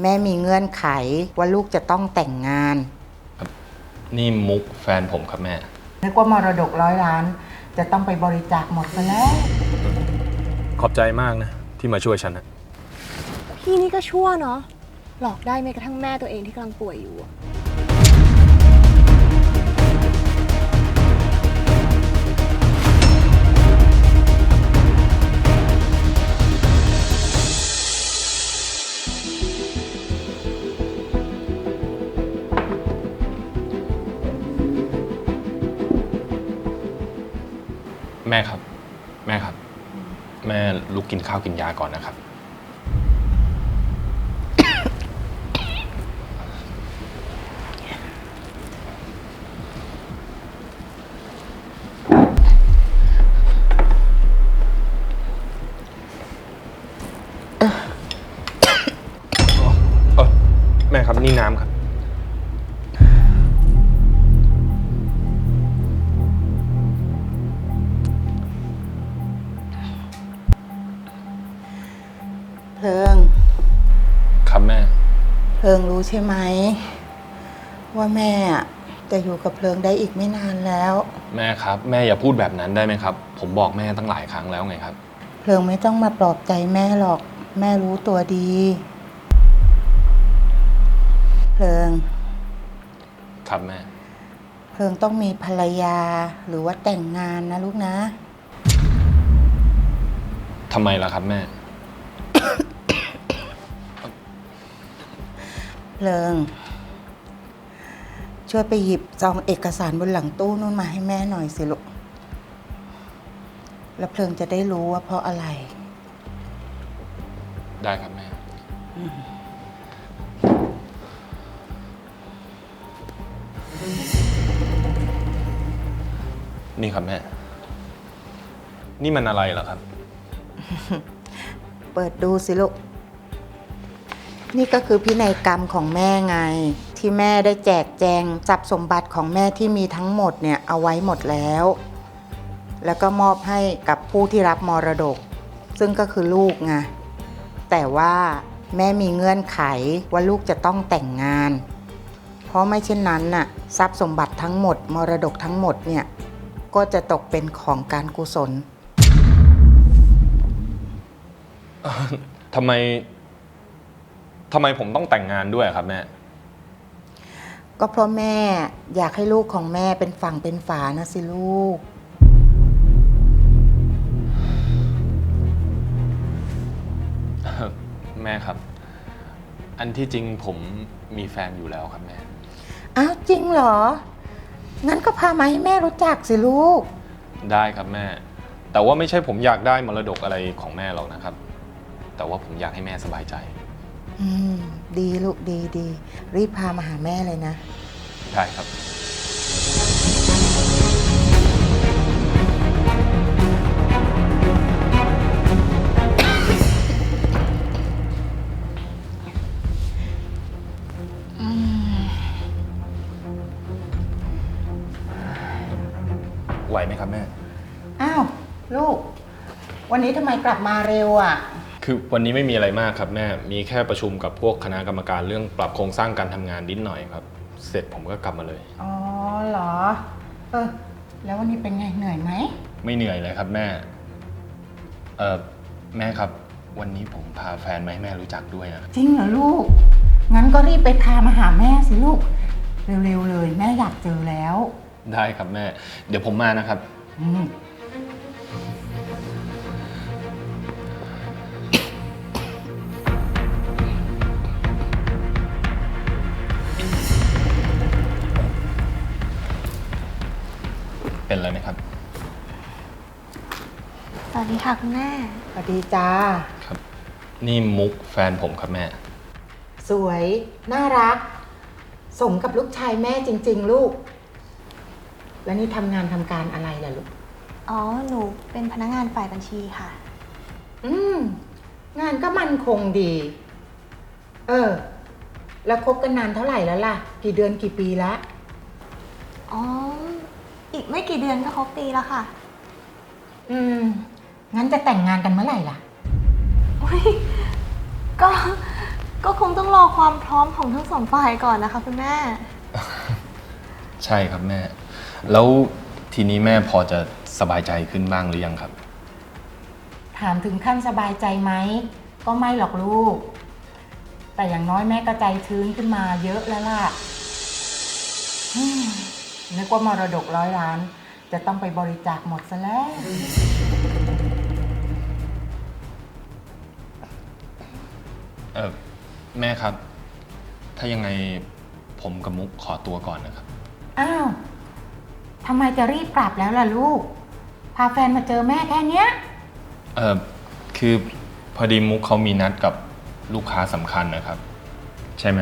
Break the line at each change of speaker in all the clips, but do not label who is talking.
แม่มีเงื่อนไขว่าลูกจะต้องแต่งงาน
นี่มุกแฟนผมครับแม่
นึกว่ามรดกร้อยล้าน จะต้องไปบริจาคหมดไปแล้ว
ขอบใจมากนะ ที่มาช่วยฉันนะ
พี่นี่ก็ชั่วเนาะหลอกได้แม้กระทั่งแม่ตัวเองที่กำลังป่วยอยู่อะ
แม่ครับ แม่ครับ แม่ลุกกินข้าวกินยาก่อนนะครับ
ช่ไหม ว่าแม่อะจะอยู่กับเพลิงได้อีกไม่นานแล้ว
แม่ครับ แม่อย่าพูดแบบนั้นได้ไหมครับ ผมบอกแม่ตั้งหลายครั้งแล้วไงครับ
เพลิงไม่ต้องมาปลอบใจแม่หรอก แม่รู้ตัวดี เพลิง
ครับแม่
เพลิงต้องมีภรรยาหรือว่าแต่งงานนะลูกนะ
ทำไมล่ะครับแม่
เพลิง ช่วยไปหยิบซองเอกสารบนหลังตู้นู่นมาให้แม่หน่อยสิลูกแล้วเพลิงจะได้รู้ว่าเพราะอะไร
ได้ครับแม่นี่ครับแม่ นี่มันอะไรเหรอครับ
เปิดดูสิลูก นี่ก็คือพินัยกรรมของแม่ไง ที่แม่ได้แจกแจงทรัพย์สมบัติของแม่ที่มีทั้งหมดเนี่ยเอาไว้หมดแล้ว แล้วก็มอบให้กับผู้ที่รับมรดก ซึ่งก็คือลูกไงแต่ว่าแม่มีเงื่อนไขว่าลูกจะต้องแต่งงาน เพราะไม่เช่นนั้นน่ะทรัพย์สมบัติทั้งหมด มรดกทั้งหมดเนี่ยก็จะตกเป็นของการกุศล
ทำไม ทำไมผมต้องแต่งงานด้วยครับแม่
ก็เพราะแม่อยากให้ลูกของแม่เป็นฝั่งเป็นฝานะสิลูก
แม่ครับ อันที่จริงผมมีแฟนอยู่แล้วครับแม่
อ้าวจริงเหรอ งั้นก็พามาให้แม่รู้จักสิลูก
ได้ครับแม่ แต่ว่าไม่ใช่ผมอยากได้มรดกอะไรของแม่หรอกนะครับ แต่ว่าผมอยากให้แม่สบายใจ
อืม ดีลูกดีดี รีบพามาหาแม่เลยนะ
ได้ครับ ไหวไหมครับแม่
อ้าว ลูก วันนี้ทำไมกลับมาเร็วอะ
คือวันนี้ไม่มีอะไรมากครับแม่มีแค่ประชุมกับพวกคณะกรรมการเรื่องปรับโครงสร้างการทำงานนิดหน่อยครับ เสร็จผมก็กลับมาเลย
อ๋อเหรอ เออ แล้ววันนี้เป็นไงเหนื่อยไหม
ไม่เหนื่อยเลยครับแม่เออแม่ครับ วันนี้ผมพาแฟนมาให้แม่รู้จักด้วยนะ
จริงเหรอลูก งั้นก็รีบไปพามาหาแม่สิลูก เร็วๆเลย แม่อยากเจอแล้ว
ได้ครับแม่ เดี๋ยวผมมานะครับ
อืม
ค่ะ
คุณแม่
สวัสดีจ้า
ครับ นี่มุกแฟนผมครับแม่
สวย น่ารัก สมกับลูกชายแม่จริง ๆ ลูก แล้วนี่ทำงานทำการอะไรล่ะลูก
อ๋อ หนูเป็นพนักงานฝ่ายบัญชีค่ะ
อืม งานก็มั่นคงดี เออ แล้วคบกันนานเท่าไหร่แล้วล่ะ กี่เดือนกี่ปีละ
อ๋อ อีกไม่กี่เดือนก็ครบปีแล้วค่ะ
อืม งั้นจะแต่งงานกันเมื่อไหร่ล่ะ
อุ๊ยก็ ก็คงต้องรอความพร้อมของทั้งสองฝ่ายก่อนนะคะคุณแม่
ใช่ครับแม่ แล้วทีนี้แม่พอจะสบายใจขึ้นบ้างหรือยังครับ
ถามถึงขั้นสบายใจไหม ก็ไม่หรอกลูก แต่อย่างน้อยแม่ก็ใจชื้นขึ้นมาเยอะแล้วล่ะฮึ่มนึกว่ามรดกร้อยล้าน จะต้องไปบริจาคหมดซะแล้ว
เออแม่ครับ ถ้ายังไงผมกับมุกขอตัวก่อนนะครับ
อ้าว ทำไมจะรีบกลับแล้วล่ะลูก พาแฟนมาเจอแม่แค่เนี้ย
เออคือพอดีมุกเขามีนัดกับลูกค้าสำคัญนะครับ ใช่ไหม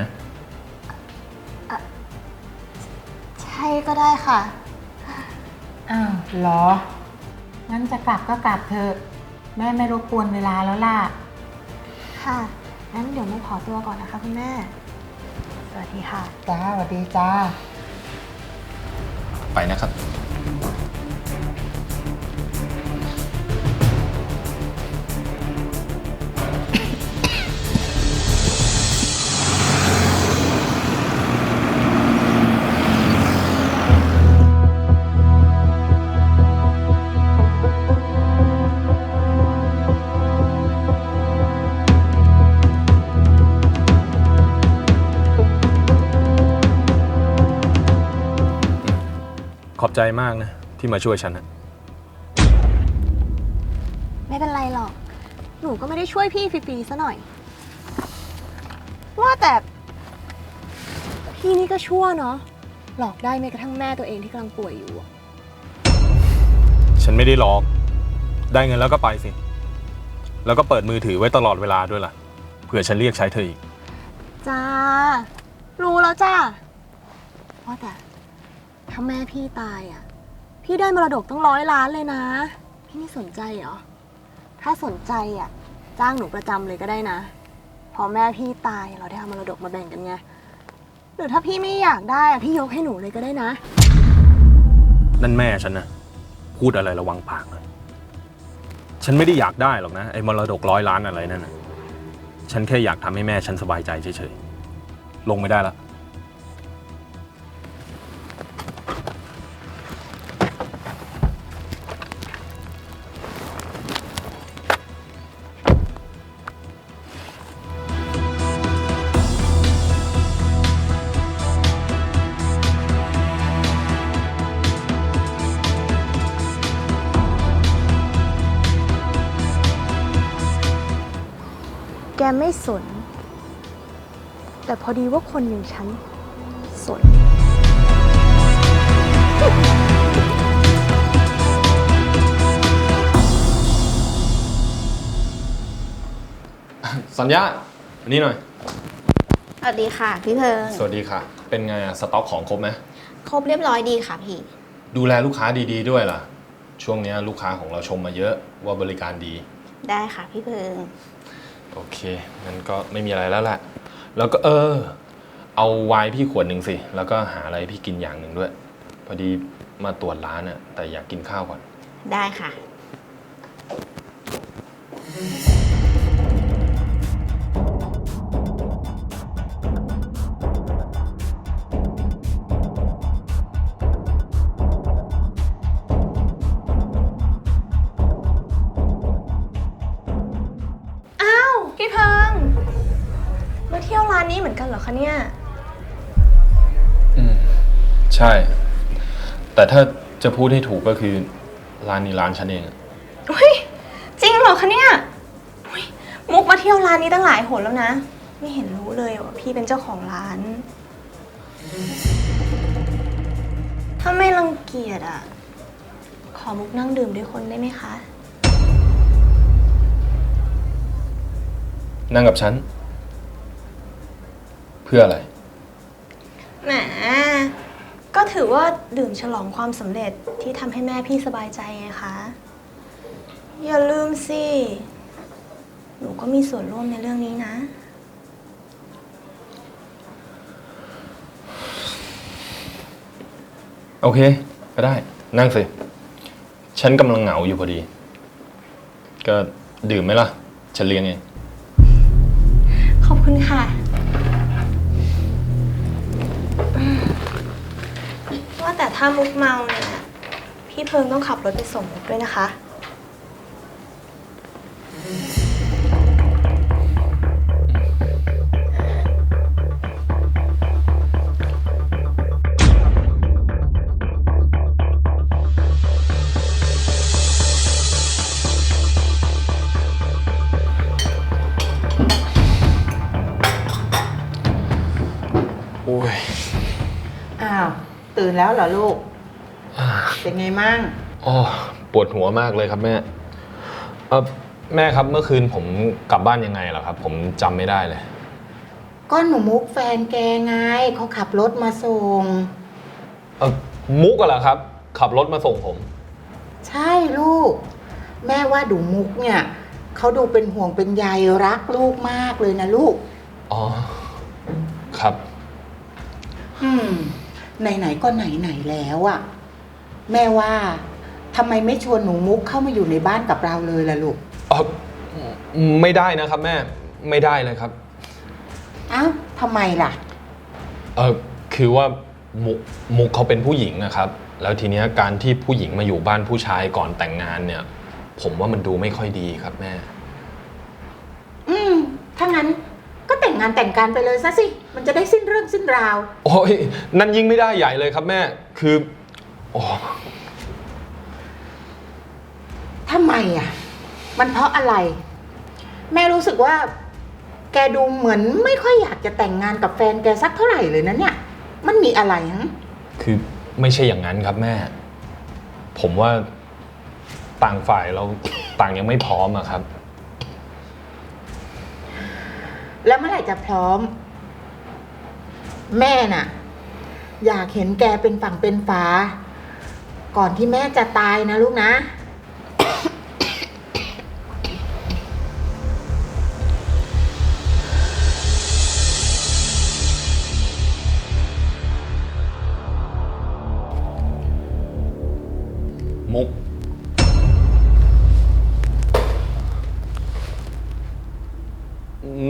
ใช่ก็ได้ค่ะ
อ้าวเหรอ งั้นจะกลับก็กลับเถอะ แม่ไม่รบกวนเวลาแล้วล่ะ
ค่ะ งั้นเดี๋ยวมุกขอตัวก่อนนะคะคุณแม่ สวัสดีค่ะ
จ้าสวัสดีจ้า
ไปนะครับ
ขอบใจมากนะ ที่มาช่วยฉันนะ
ไม่เป็นไรหรอก หนูก็ไม่ได้ช่วยพี่ฟรีๆซะหน่อย ว่าแต่ พี่นี่ก็ชั่วเนาะ หลอกได้แม้กระทั่งแม่ตัวเองที่กำลังป่วยอยู่อะ
ฉันไม่ได้หลอก ได้เงินแล้วก็ไปสิ แล้วก็เปิดมือถือไว้ตลอดเวลาด้วยล่ะ เผื่อฉันเรียกใช้เธออีก
จ้า รู้แล้วจ้าว่าแต่ ถ้าแม่พี่ตายอะ พี่ได้มรดกตั้งร้อยล้านเลยนะ พี่ไม่สนใจเหรอ ถ้าสนใจอะ จ้างหนูประจำเลยก็ได้นะ พอแม่พี่ตายเราได้เอามรดกมาแบ่งกันไง หรือถ้าพี่ไม่อยากได้อะพี่ยกให้หนูเลยก็ได้นะ
นั่นแม่ฉันนะพูดอะไรระวังปากหน่อยฉันไม่ได้อยากได้หรอกนะไอ้มรดกร้อยล้านอะไรนั่นนะฉันแค่อยากทำให้แม่ฉันสบายใจเฉยๆลงไม่ได้ละ
แกไม่สน แต่พอดีว่าคนอย่างฉันสน
สัญญาอันนี้หน่อย
สวัสดีค่ะ พี่เพิง
สวัสดีค่ะ เป็นไงอะสต็อกของครบไหม
ครบเรียบร้อยดีค่ะพี่
ดูแลลูกค้าดีๆด้วยล่ะ ช่วงเนี้ยลูกค้าของเราชมมาเยอะว่าบริการดี
ได้ค่ะพี่เพิง
โอเคงั้นก็ไม่มีอะไรแล้วแหละแล้วก็เออ เอาไวน์พี่ขวดหนึ่งสิ แล้วก็หาอะไรพี่กินอย่างหนึ่งด้วย พอดีมาตรวจร้านอะแต่อยากกินข้าวก่อน
ได้ค่ะ
แต่ถ้าจะพูดให้ถูกก็คือร้านนี้ร้านฉันเองอะ
อุ้ยจริงเหรอคะเนี่ยอุ๊ยมุกมาเที่ยวร้านนี้ตั้งหลายหนแล้วนะ ไม่เห็นรู้เลยว่าพี่เป็นเจ้าของร้าน ถ้าไม่รังเกียจอะ ขอมุกนั่งดื่มด้วยคนได้ไหมคะ
นั่งกับฉัน เพื่ออะไร
แหม ก็ถือว่าดื่มฉลองความสำเร็จที่ทำให้แม่พี่สบายใจไงคะ อย่าลืมสิ หนูก็มีส่วนร่วมในเรื่องนี้นะ
โอเค ก็ได้ นั่งสิ ฉันกำลังเหงาอยู่พอดี ก็ดื่มไหมล่ะ ฉันเลี้ยงเอง
ขอบคุณค่ะ ถ้ามุกเมาเนี่ยพี่เพิงต้องขับรถไปส่งมุกด้วยนะคะ
โอ้ย
อ้าว ตื่นแล้วเหรอลูก
อ่า
เป็นไงมั่ง
อ๋อปวดหัวมากเลยครับแม่เออแม่ครับเมื่อคืนผมกลับบ้านยังไงเหรอครับ ผมจำไม่ได้เลย
ก็หนูมุกแฟนแกไงเขาขับรถมาส่ง
เออมุกอะเหรอครับ ขับรถมาส่งผม
ใช่ลูก แม่ว่าดูมุกเนี่ยเขาดูเป็นห่วงเป็นใยรักลูกมากเลยนะลูก
อ๋อ ครับ
อืม ไหนๆก็ไหนๆแล้วอะแม่ว่าทำไมไม่ชวนหนูมุกเข้ามาอยู่ในบ้านกับเราเลยล่ะลูก
เออไม่ได้นะครับแม่ไม่ได้เลยครับ
เอ้าทำไมล่ะ
เออคือว่ามุกมุกเขาเป็นผู้หญิงนะครับ แล้วทีเนี้ยการที่ผู้หญิงมาอยู่บ้านผู้ชายก่อนแต่งงานเนี่ย ผมว่ามันดูไม่ค่อยดีครับแม่
อืมถ้างั้นก็แต่ งงานแต่งการไปเลยซะสิ มันจะได้สิ้นเรื่องสิ้นราว
โอ้ยนั่นยิ่งไม่ได้ใหญ่เลยครับแม่ คือโอ้
ทำไมอะ มันเพราะอะไร แม่รู้สึกว่า แกดูเหมือนไม่ค่อยอยากจะแต่งงานกับแฟนแกสักเท่าไหร่เลยนะเนี่ย มันมีอะไรฮะ
คือไม่ใช่อย่างนั้นครับแม่ ผมว่าต่างฝ่ายเราต่างยังไม่พร้อมอะครับ
แล้วเมื่อไหร่จะพร้อม แม่น่ะ อยากเห็นแกเป็นฝั่งเป็นฝา ก่อนที่แม่จะตายนะลูกนะ
มุก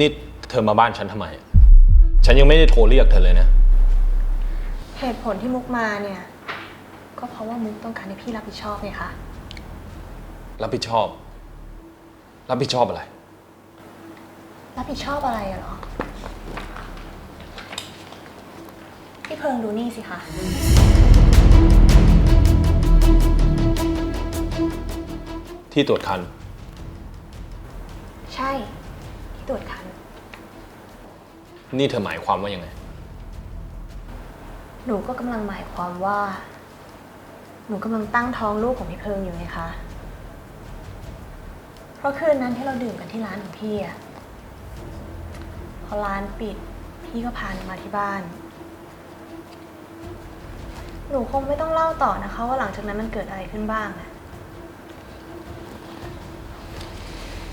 นี่ เธอมาบ้านฉันทำไม ฉันยังไม่ได้โทรเรียกเธอเลยนะ
เหตุผลที่มุกมาเนี่ย ก็เพราะว่ามุกต้องการให้พี่รับผิดชอบไงคะ
รับผิดชอบ รับผิดชอบอะไร
รับผิดชอบอะไรอะเหรอ พี่เพิงดูนี่สิคะ
ที่ตรวจคัน
ใช่ ที่ตรวจคัน
นี่เธอหมายความว่ายังไง
หนูก็กำลังหมายความว่า หนูกำลังตั้งท้องลูกของพี่เพิงอยู่ไงคะ เพราะคืนนั้นที่เราดื่มกันที่ร้านของพี่อะพอร้านปิด พี่ก็พาหนูมาที่บ้าน หนูคงไม่ต้องเล่าต่อนะคะ ว่าหลังจากนั้นมันเกิดอะไรขึ้นบ้างอะ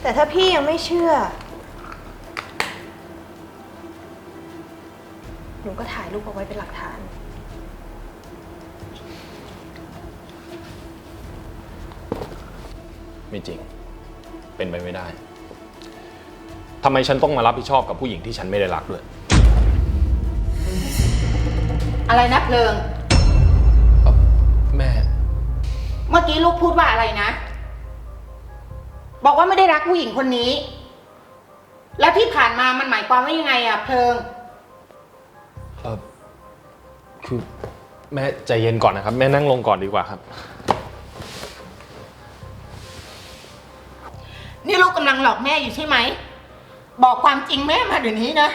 แต่ถ้าพี่ยังไม่เชื่อ นูก็ถ่ายรูปเอาไว้เป็นหลักฐาน
ไม่จริง เป็นไปไม่ได้ ทำไมฉันต้องมารับผิดชอบกับผู้หญิงที่ฉันไม่ได้รักด้วย
อะไรนะเพลิง
แม่
เมื่อกี้ลูกพูดว่าอะไรนะ บอกว่าไม่ได้รักผู้หญิงคนนี้ แล้วที่ผ่านมามันหมายความว่ายังไงอะเพลิง
แม่ใจเย็นก่อนนะครับ แม่นั่งลงก่อนดีกว่าครับ
นี่ลูกกำลังหลอกแม่อยู่ใช่ไหม บอกความจริงแม่มาเดี๋ยวนี้นะ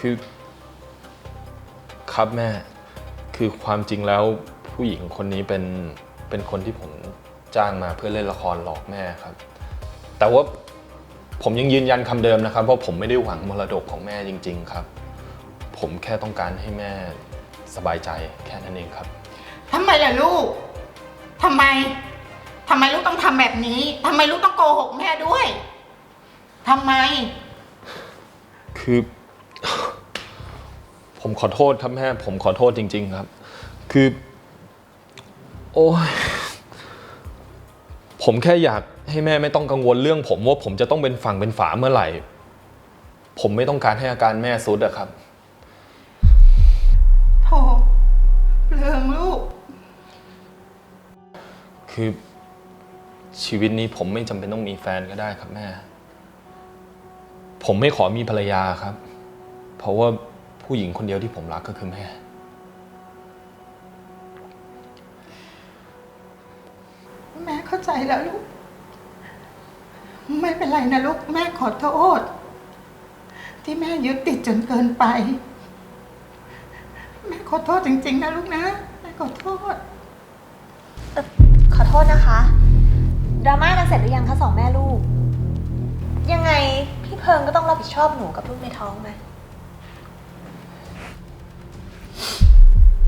คือครับแม่ คือความจริงแล้วผู้หญิงคนนี้เป็นเป็นคนที่ผมจ้างมาเพื่อเล่นละครหลอกแม่ครับ แต่ว่า ผมยังยืนยันคำเดิมนะครับว่าผมไม่ได้หวังมรดกของแม่จริง ๆ ครับ ผมแค่ต้องการให้แม่สบายใจแค่นั้นเองครับ
ทำไมล่ะลูกทำไมทำไมลูกต้องทำแบบนี้ทำไมลูกต้องโกหกแม่ด้วยทำไม
คือ ผมขอโทษครับแม่ ผมขอโทษจริง ๆ ครับ คือ โอ้ยผมแค่อยาก ให้แม่ไม่ต้องกังวลเรื่องผมว่าผมจะต้องเป็นฝั่งเป็นฝาเมื่อไหร่ ผมไม่ต้องการให้อาการแม่สุดอะครับ
โถเพลิงลูก
คือชีวิตนี้ผมไม่จำเป็นต้องมีแฟนก็ได้ครับแม่ ผมไม่ขอมีภรรยาครับ เพราะว่าผู้หญิงคนเดียวที่ผมรักก็คือแม่
แม่เข้าใจแล้วลูก ไม่เป็นไรนะลูกแม่ขอโทษ ที่แม่ยึดติดจนเกินไป แม่ขอโทษจริง ๆ นะลูกนะแม่ขอโทษ
ขอโทษนะคะดราม่ากันเสร็จหรือยังคะสองแม่ลูก ยังไงพี่เพิงก็ต้องรับผิดชอบหนูกับลูกในท้องไหม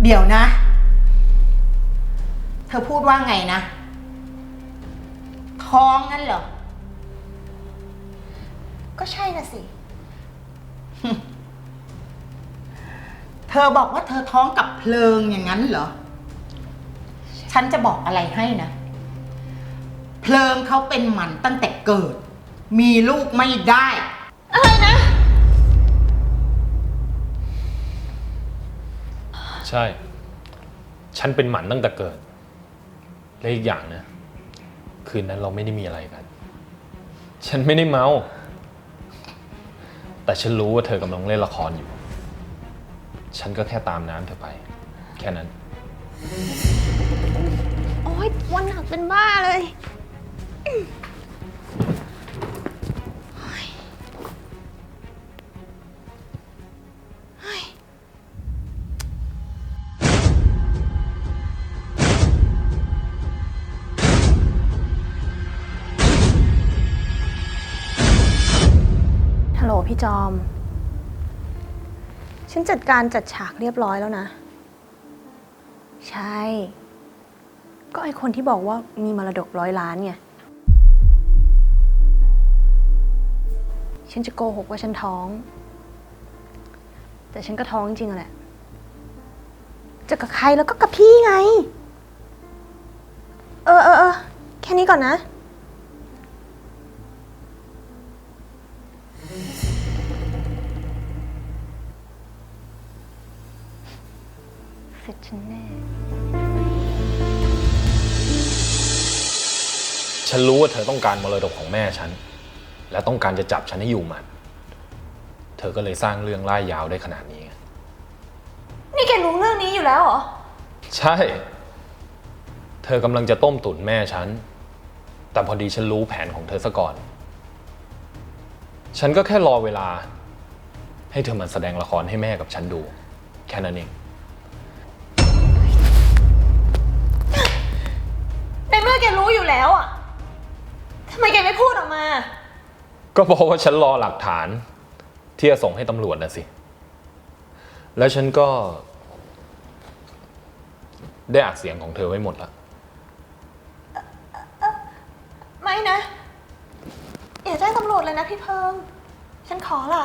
เดี๋ยวนะ เธอพูดว่าไงนะ ท้องงั้นเหรอ
ก็ใช่น่ะสิ
เธอบอกว่าเธอท้องกับเพลิงอย่างนั้นเหรอ ฉันจะบอกอะไรให้นะ เพลิงเขาเป็นหมันตั้งแต่เกิด มีลูกไม่ได้
ใช่ ฉันเป็นหมันตั้งแต่เกิด และอีกอย่างนะ คืนนั้นเราไม่ได้มีอะไรกัน ฉันไม่ได้เมา แต่ฉันรู้ว่าเธอกำลังเล่นละครอยู่ ฉันก็แค่ตามน้ำเธอไป แค่นั้น
โอ๊ยวันหนักเป็นบ้าเลย
จอม ฉันจัดการจัดฉากเรียบร้อยแล้วนะ ใช่ ก็ไอคนที่บอกว่ามีมรดกร้อยล้านไงฉันจะโกหกว่าฉันท้อง แต่ฉันก็ท้องจริงๆแหละ จะกับใครแล้วก็กับพี่ไง เออเออเออแค่นี้ก่อนนะ ฉันแน่
ฉันรู้ว่าเธอต้องการมรดกของแม่ฉัน และต้องการจะจับฉันให้อยู่หมัน เธอก็เลยสร้างเรื่องล่ายยาวได้ขนาดนี้ไง
นี่แกรู้เรื่องนี้อยู่แล้วเหรอ
ใช่ เธอกำลังจะต้มตุ๋นแม่ฉัน แต่พอดีฉันรู้แผนของเธอซะก่อน ฉันก็แค่รอเวลา ให้เธอมาแสดงละครให้แม่กับฉันดู แค่นั้นเอง
แกรู้อยู่แล้วอะทำไมแกไม่พูดออกมา
ก็เพราะว่าฉันรอหลักฐาน ที่จะส่งให้ตำรวจนะสิ แล้วฉันก็ ได้อัดเสียงของเธอไว้หมดแล้ว
ไม่นะ อย่าแจ้งตำรวจเลยนะพี่เพิง ฉันขอละ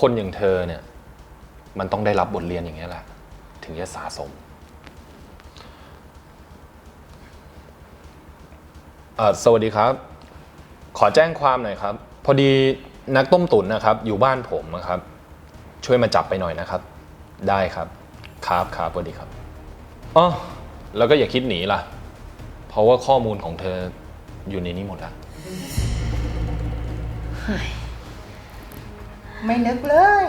คนอย่างเธอเนี่ย มันต้องได้รับบทเรียนอย่างนี้ยแหละ ถึงจะสะสม เอ่อสวัสดีครับ ขอแจ้งความหน่อยครับ พอดีนักต้มตุ๋นนะครับ อยู่บ้านผมนะครับ ช่วยมาจับไปหน่อยนะครับ ได้ครับ ครับครับสวัสดีครับอ๋อแล้วก็อย่าคิดหนีล่ะ เพราะว่าข้อมูลของเธออยู่ในนี้หมดแล้ว
ไม่นึกเลย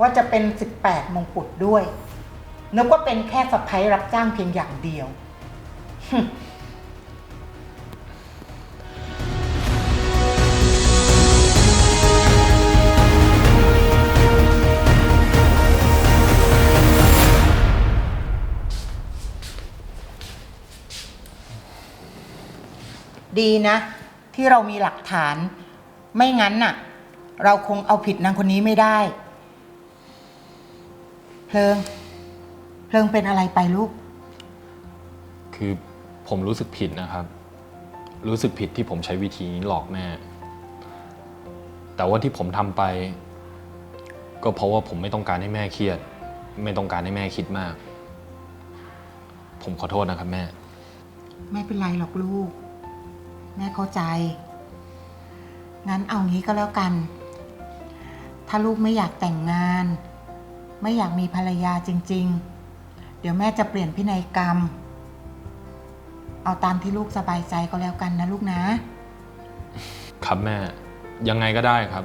ว่าจะเป็น 18 มงกุฎด้วย นึกว่าเป็นแค่สะพ้ยรับจ้างเพียงอย่างเดียว ดีนะ ที่เรามีหลักฐาน ไม่งั้นน่ะ เราคงเอาผิดนางคนนี้ไม่ได้ เพลิง เพลิงเป็นอะไรไปลูก
คือผมรู้สึกผิดนะครับ รู้สึกผิดที่ผมใช้วิธีนี้หลอกแม่ แต่ว่าที่ผมทำไป ก็เพราะว่าผมไม่ต้องการให้แม่เครียด ไม่ต้องการให้แม่คิดมาก ผมขอโทษนะครับแม่
ไม่เป็นไรหรอกลูก แม่เข้าใจ งั้นเอางี้ก็แล้วกัน ถ้าลูกไม่อยากแต่งงาน ไม่อยากมีภรรยาจริง ๆ เดี๋ยวแม่จะเปลี่ยนพินัยกรรม เอาตามที่ลูกสบายใจก็แล้วกันนะลูกนะ
ครับแม่ยังไงก็ได้ครับ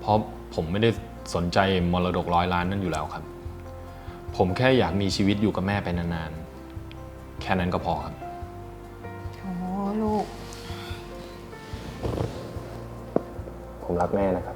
เพราะผมไม่ได้สนใจมรดกร้อยล้านนั่นอยู่แล้วครับ ผมแค่อยากมีชีวิตอยู่กับแม่ไปนานๆ แค่นั้นก็พอครับ ผมรักแม่นะครับ